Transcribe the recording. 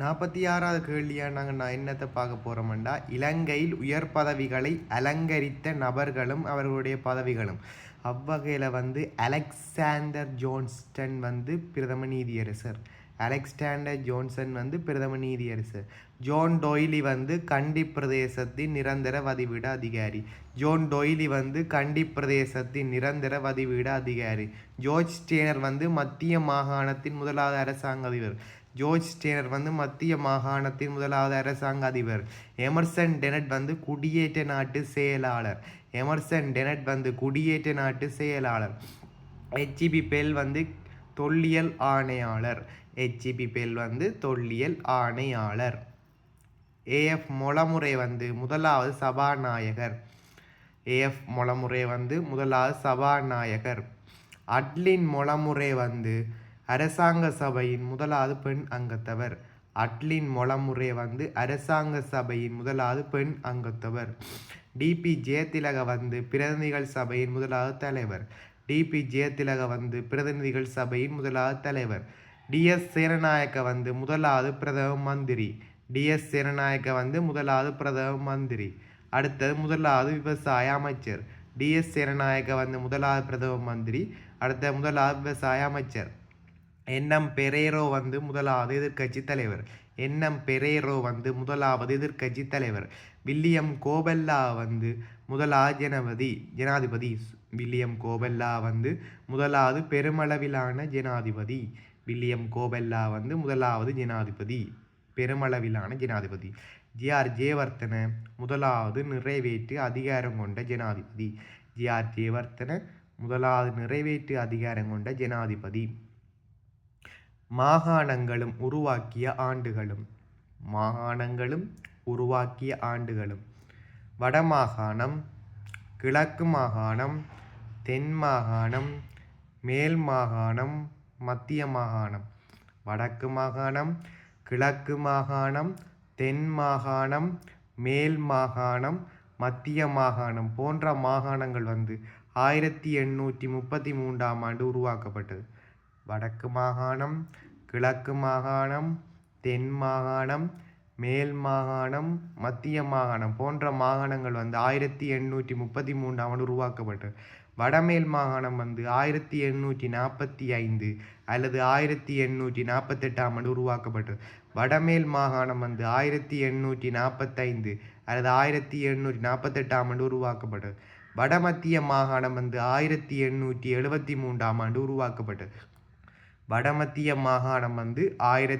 நாற்பத்தி ஆறாவது கேள்வியானாங்க நாங்கள் நான் என்னத்தை பார்க்க போகிறோம்டா இலங்கையில் உயர் பதவிகளை அலங்கரித்த நபர்களும் அவர்களுடைய பதவிகளும். அவ்வகையில் வந்து அலெக்சாண்டர் ஜோன்ஸ்டன் வந்து பிரதம நீதியரசர். அலெக்சாண்டர் ஜோன்சன் வந்து பிரதம நீதியரசர். ஜோன் டொய்லி வந்து கண்டி பிரதேசத்தின் நிரந்தர வதிவிட அதிகாரி. ஜோன் டொய்லி வந்து கண்டி பிரதேசத்தின் நிரந்தர வதிவிட அதிகாரி. ஜோர்ஜ் ஸ்டேனர் வந்து மத்திய மாகாணத்தின் முதலாவது அரசாங்க அதிபர் ஜோர்ஜ் ஸ்டேனர் வந்து மத்திய மாகாணத்தின் முதலாவது அரசாங்க அதிபர். எமர்சன் டெனட் வந்து குடியேற்ற நாட்டு செயலாளர். எமர்சன் டெனட் வந்து குடியேற்ற நாட்டு செயலாளர். ஹெச்இபி பெல் வந்து தொல்லியல் ஆணையாளர். ஹெச்இபி பெல் வந்து தொல்லியல் ஆணையாளர். ஏஎஃப் மொளமுறை வந்து முதலாவது சபாநாயகர். ஏஎஃப் மொளமுறை வந்து முதலாவது சபாநாயகர். அட்லின் மொளமுறை வந்து அரசாங்க சபையின் முதலாவது பெண் அங்கத்தவர். அட்லின் மொளமுறை வந்து அரசாங்க சபையின் முதலாவது பெண் அங்கத்தவர். டிபி ஜெயதிலக வந்து பிரதிநிதிகள் சபையின் முதலாவது தலைவர். டிபி ஜெயதிலக வந்து பிரதிநிதிகள் சபையின் முதலாவது தலைவர். டிஎஸ் சேனநாயக்க வந்து முதலாவது பிரதம மந்திரி. டிஎஸ் சேனநாயக்க வந்து முதலாவது பிரதம மந்திரி. அடுத்தது முதலாவது விவசாய அமைச்சர். டிஎஸ் சேனநாயக்க வந்து முதலாவது பிரதம மந்திரி. அடுத்த முதலாவது விவசாய அமைச்சர். என்எம் பெரேரோ வந்து முதலாவது எதிர்க்கட்சி தலைவர். என்எம் பெரேரோ வந்து முதலாவது எதிர்க்கட்சி தலைவர். வில்லியம் கோபெல்லா வந்து முதலாவது ஜனபதி ஜனாதிபதி. வில்லியம் கோபெல்லா வந்து முதலாவது பெருமளவிலான ஜனாதிபதி. வில்லியம் கோபெல்லா வந்து முதலாவது ஜனாதிபதி. பெருமளவிலான ஜனாதிபதி. ஜி. ஆர். ஜேவர்த்தன முதலாவது நிறைவேற்று அதிகாரம் கொண்ட ஜனாதிபதி. ஜி. ஆர். ஜேவர்த்தன முதலாவது நிறைவேற்று அதிகாரம் கொண்ட ஜனாதிபதி. மாகாணங்களும் உருவாக்கிய ஆண்டுகளும் மாகாணங்களும் உருவாக்கிய ஆண்டுகளும். வடமாகாணம் கிழக்கு மாகாணம் தென் மாகாணம் மேல் மாகாணம் மத்திய மாகாணம். வடக்கு மாகாணம் கிழக்கு மாகாணம் தென் மாகாணம் மேல் மாகாணம் மத்திய மாகாணம் போன்ற மாகாணங்கள் வந்து ஆயிரத்தி எண்ணூற்றி முப்பத்தி மூன்றாம் ஆண்டு உருவாக்கப்பட்டது. வடக்கு மாகாணம் கிழக்கு மாகாணம் தென் மாகாணம் மேல் மாகாணம் மத்திய மாகாணம் போன்ற மாகாணங்கள் வந்து ஆயிரத்தி எண்ணூற்றி முப்பத்தி மூன்றாம் ஆண்டு உருவாக்கப்பட்டது. வடமேல் மாகாணம் வந்து ஆயிரத்தி எண்ணூற்றி நாற்பத்தி ஐந்து அல்லது ஆயிரத்தி எண்ணூற்றி நாற்பத்தெட்டாம் ஆண்டு உருவாக்கப்பட்டது. வடமேல் மாகாணம் வந்து ஆயிரத்தி எண்ணூற்றி நாற்பத்தைந்து அல்லது ஆயிரத்தி எண்ணூற்றி நாற்பத்தெட்டாம் ஆண்டு உருவாக்கப்பட்டது. வடமத்திய மாகாணம் வந்து ஆயிரத்தி எண்ணூற்றி எழுபத்தி மூன்றாம் ஆண்டு உருவாக்கப்பட்டது. வடமத்திய மாகாணம் வந்து ஆயிரத்தி